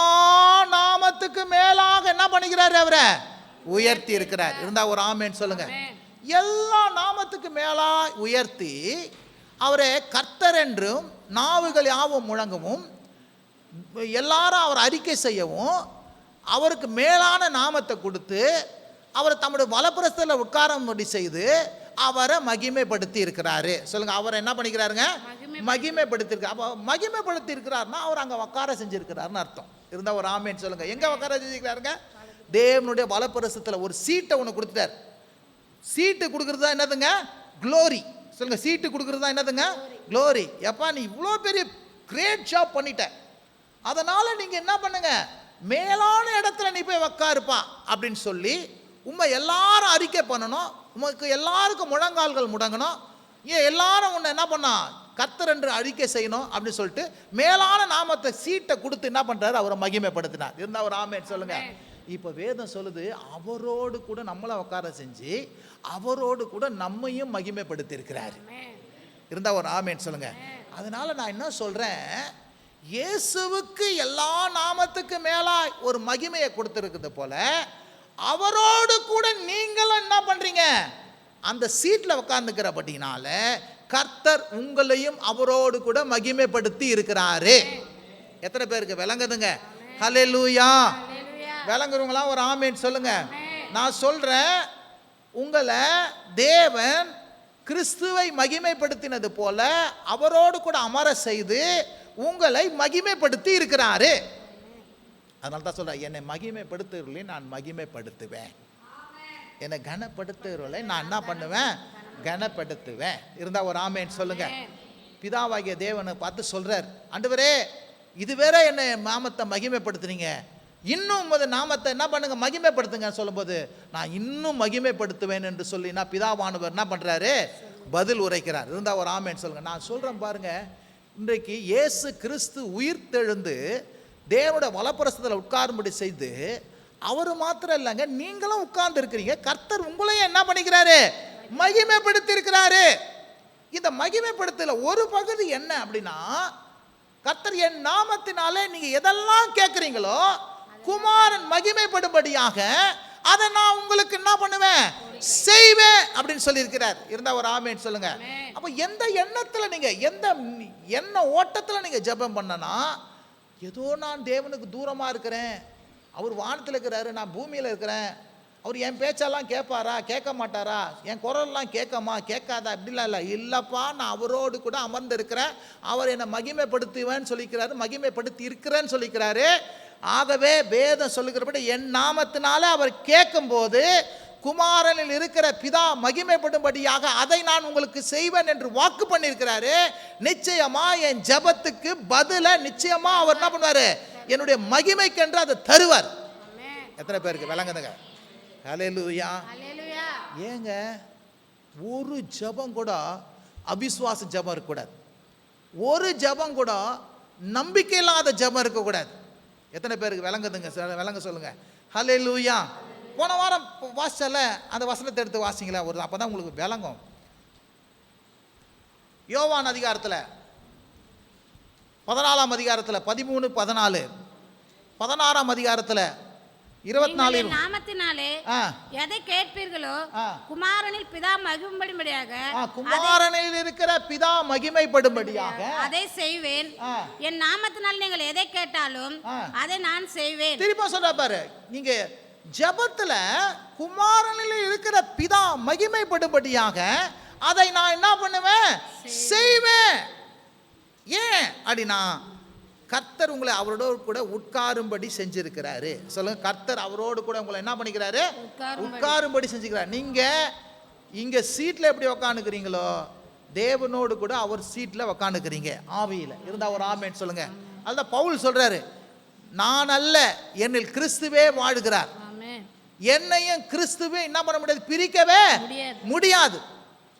நாமத்துக்கு மேலாக என்ன பண்ணிக்கிறாரு அவரை? உயர்த்தி இருக்கிறார். இருந்தா ஒரு ஆமேன்னு சொல்லுங்க. எல்லா நாமத்துக்கு மேலா உயர்த்தி அவரை கர்த்தர் என்றும் நாவுகள் யாவும் முழங்கவும் எல்லாரும் அவர் அறிக்கை செய்யவும் அவருக்கு மேலான நாமத்தை கொடுத்து அவரை தம்முடைய வலப்புறத்தில் உட்காரம்படி செய்து அவரை மகிமைப்படுத்தி இருக்கிறாரு சொல்லுங்க அவர் என்ன பண்ணிக்கிறாருங்க? மகிமை- மகிமைப்படுத்தியிருக்கார் அப்போ மகிமைப்படுத்தி இருக்கிறாருன்னா அவர் அங்கே உட்கார செஞ்சிருக்கிறாருன்னு அர்த்தம். இருந்தால் ஒரு ஆமேன்னு சொல்லுங்க. எங்கே உட்கார செஞ்சிருக்கிறாருங்க? தேவனுடைய வலப்புறசத்தில் ஒரு சீட்டை ஒன்று கொடுத்துட்டார். சீட்டு கொடுக்குறது தான் என்னதுங்க? க்ளோரி சொல்லுங்க சீட்டு கொடுக்குறது தான் என்னதுங்க? க்ளோரி எப்பா நீ இவ்வளோ பெரிய கிரேட் ஜாப் பண்ணிட்ட. அதனால் நீங்கள் என்ன பண்ணுங்க? மேலான இடத்துல நீ போய் உக்காருப்பா அப்படின்னு சொல்லி உண்மை எல்லாரும் அறிக்கை பண்ணணும். உமக்கு எல்லாருக்கும் முழங்கால்கள் முடங்கணும். ஏன் எல்லாரும் உன்னை என்ன பண்ணா? கர்த்தர் என்று அறிக்கை செய்யணும் அப்படின்னு சொல்லிட்டு மேலான நாமத்தை சீட்டை கொடுத்து என்ன பண்ணுறாரு அவரை மகிமைப்படுத்தினார். இருந்தா ஒரு ஆமேன் சொல்லுங்க. இப்போ வேதம் சொல்லுது அவரோடு கூட நம்மளை உட்கார செஞ்சு அவரோடு கூட நம்மையும் மகிமைப்படுத்தி இருக்கிறாரு ஆமென். இருந்தா ஒரு ஆமேன் சொல்லுங்க. அதனால நான் என்ன சொல்றேன்? இயேசுவுக்கு எல்லா நாமத்துக்கு மேலா ஒரு மகிமையை கொடுத்துருக்குது போல அவரோடு கூட நீங்களும் என்ன பண்றீங்க? அந்த சீட்டில் உட்கார்ந்துக்கிறபடினால கர்த்தர் உங்களையும் அவரோடு கூட மகிமைப்படுத்தி இருக்கிறாரு. எத்தனை பேருக்கு விளங்குதுங்க? அல்லேலூயா. விளங்குறவங்களாம் ஒரு ஆமேன் சொல்லுங்க. நான் சொல்றேன் உங்களை தேவன் கிறிஸ்துவை மகிமைப்படுத்தினது போல அவரோடு கூட அமர செய்து உங்களை மகிமைப்படுத்தி இருக்கிறாரு. அதனால தான் சொல்றேன் என்னை மகிமைப்படுத்துகிறவர்களை நான் மகிமைப்படுத்துவேன். என்னை கனப்படுத்துகிறவர்களை நான் என்ன பண்ணுவேன்? கனப்படுத்துவேன். இருந்தா ஒரு ஆமேன்னு சொல்லுங்க. பிதாவாகிய தேவனை பார்த்து சொல்றார். ஆண்டவரே இது வேற என்ன நாமத்தை மகிமைப்படுத்துறீங்க இன்னும் உமது நாமத்தை என்ன பண்ணுங்க? மகிமைப்படுத்துங்க சொல்லும்போது நான் இன்னும் மகிமைப்படுத்துவேன் என்று சொல்லி நான் பிதாவானவர் என்ன பண்றாரு? பதில் உரைக்கிறார். இருந்தா ஒரு ஆமேன்னு சொல்லுங்க. நான் சொல்றேன் பாருங்க இன்றைக்கு இயேசு கிறிஸ்து உயிர்த்தெழுந்து தேவனோட வலப்புறசத்தில் உட்காரும்படி செய்து அவர் மாத்திரம் இல்லைங்க நீங்களும் உட்கார்ந்து இருக்கிறீங்க. கர்த்தர் உங்களையும் என்ன பண்ணிக்கிறாரு? மகிமைப்படுத்தி இருக்கிறாரு இந்த மகிமைப்படுத்தல ஒரு பகுதி என்ன அப்படின்னா கர்த்தர் என் நாமத்தினாலே நீங்க எதெல்லாம் கேட்குறீங்களோ குமாரன் மகிமைப்படும்படியாக அதை நான் உங்களுக்கு என்ன பண்ணுவேன்? செய்வேன் அப்படின்னு சொல்லியிருக்கிறார். இருந்தா ஒரு ஆமேன்னு சொல்லுங்க. அப்போ எந்த எண்ணத்தில் நீங்க எந்த எண்ண ஓட்டத்தில் நீங்க ஜெபம் பண்ணனா ஏதோ நான் தேவனுக்கு தூரமாக இருக்கிறேன். அவர் வானத்தில் இருக்கிறாரு நான் பூமியில் இருக்கிறேன். அவர் என் பேச்செல்லாம் கேட்பாரா? கேட்க மாட்டாரா? என் குரல்லாம் கேட்கமா? கேட்காதா? அப்படிலாம் இல்லை. இல்லைப்பா நான் அவரோடு கூட அமர்ந்து இருக்கிறேன் அவர் என்னை மகிமைப்படுத்துவேன்னு சொல்லிக்கிறாரு மகிமைப்படுத்தி இருக்கிறேன்னு சொல்லிக்கிறாரு. ஆகவே வேதம் சொல்லுகிறபடி என் நாமத்தினால அவர் கேட்கும்போது குமாரனில் இருக்கிற பிதா மகிமைப்படும்படியாக அதை நான் உங்களுக்கு செய்வேன் என்று வாக்கு பண்ணியிருக்கிறாரு. நிச்சயமா என் ஜெபத்துக்கு பதில நிச்சயமா அவர் என்ன பண்ணுவாரு? என்னுடைய மகிமைக்கென்று அதை தருவார். எத்தனை பேருக்கு? விளங்குதுங்க. அல்லேலூயா. ஏங்க ஒரு ஜெபம் கூட அவிசுவாச ஜெபம் இருக்கக்கூடாது. ஒரு ஜெபம் கூட நம்பிக்கை இல்லாத ஜெபம் இருக்கக்கூடாது. எத்தனை பேருக்கு? விளங்குதுங்க. விளங்க சொல்லுங்க. ஹலே லூயா போன வாரம் வாசிச்சல அந்த வசனத்தை எடுத்து வாசிங்களா ஒரு அப்போ தான் உங்களுக்கு விளங்கும். யோவான் அதிகாரத்தில் பதினாலாம் அதிகாரத்தில் பதிமூணு பதினாலு. பதினாறாம் அதிகாரத்தில் இருபத்தி நாலு நாமத்தினாலே எதை கேட்பீர்களோ. குமாரனில் பிதா மகிம்படியாக ஆ, குமாரனில் இருக்கிற பிதா மகிமைப்படும்படியாக அதை செய்வேன். என் நாமத்தினால் நீங்கள் எதை கேட்டாலும். அதை நான் செய்வேன். திரும்ப சொல்ற பாரு. நீங்க ஜெபத்துல குமாரனில் இருக்கிற பிதா மகிமைப்படும்படியாக அதை நான் என்ன பண்ணுவேன்? செய்வேன். ஏன்? அப்படின்னா கர்த்தர் உங்களை அவரோடு கூட உட்காரும்படி செஞ்சிருக்கிறாரு. சொல்லுங்க கர்த்தர் அவரோடு கூட உங்களை என்ன பண்ணிக்கிறாரு? உட்காரும்படி. செஞ்சுக்கிறார். நீங்க இங்க சீட்ல எப்படி உக்காந்துக்கிறீங்களோ தேவனோடு கூட அவர் சீட்ல உக்காந்துக்கிறீங்க ஆவியில. இருந்தா ஒரு ஆமேன்னு சொல்லுங்க. அதுதான் பவுல் சொல்றாரு. நான் அல்ல என்னில் கிறிஸ்துவே வாழுகிறார். என்னையும் கிறிஸ்துவே என்ன பண்ண முடியாது? பிரிக்கவே முடியாது.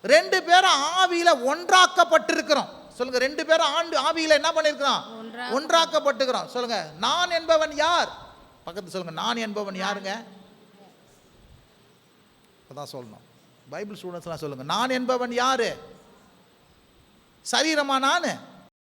ரெண்டு பேரும் ஆவியில ஒன்றாக்கப்பட்டிருக்கிறோம். சொல்லுங்க ரெண்டு பேரும் ஆண்டு ஆவியில என்ன பண்ணிருக்கிறோம்? ஒன்றா- ஒன்றாக்கப்பட்டிருக்கிறோம். சொல்லுங்க நான் என்பவன் யார்? பக்கத்து சொல்லுங்க நான் என்பவன் யாருங்க? அதான் சொல்லணும். பைபிள் ஸ்டூடெண்ட்ஸ்லாம் சொல்லுங்க நான் என்பவன் யாரு? சரீரமா நான்?